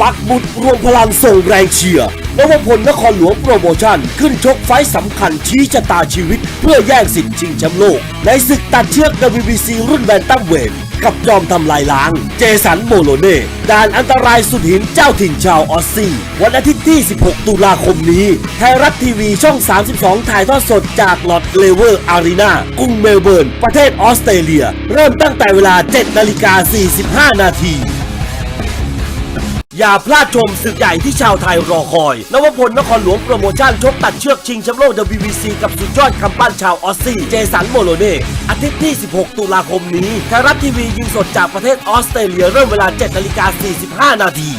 ปักหมุดรวมพลังส่งแรงเชียร์นวพลนครหลวงโปรโมชั่น ขึ้นชกไฟสำคัญชี้ชะตาชีวิต เพื่อแย่งสิทธิ์ชิงแชมป์โลก ในศึกตัดเชือก WBC รุ่นแบนตัมเวทกับจอมทำลายล้าง เจสันโมโลเน่ด่านอันตรายสุดหินเจ้าถิ่นชาวออสซี่ วันอาทิตย์ที่ 16 ตุลาคมนี้ ไทยรัฐทีวีช่อง 32 ถ่ายทอดสดจากลอดเลเวอร์อารีนากรุงเมลเบิร์น ประเทศออสเตรเลีย เริ่มตั้งแต่เวลา 7 นาฬิกา 45 นาที อย่าพลาดชมศึกใหญ่ที่ชาวไทยรอคอย นวพลนครหลวงโปรโมชั่นชกตัดเชือกชิงแชมป์โลก WBC กับสุดยอดคำปั้นชาวออสซี่เจสันโมโลเน่อาทิตย์ที่ 16 ตุลาคมนี้ไทยรัฐทีวียิงสดจากประเทศออสเตรเลียเริ่มเวลา 7 นาฬิกา 45 นาที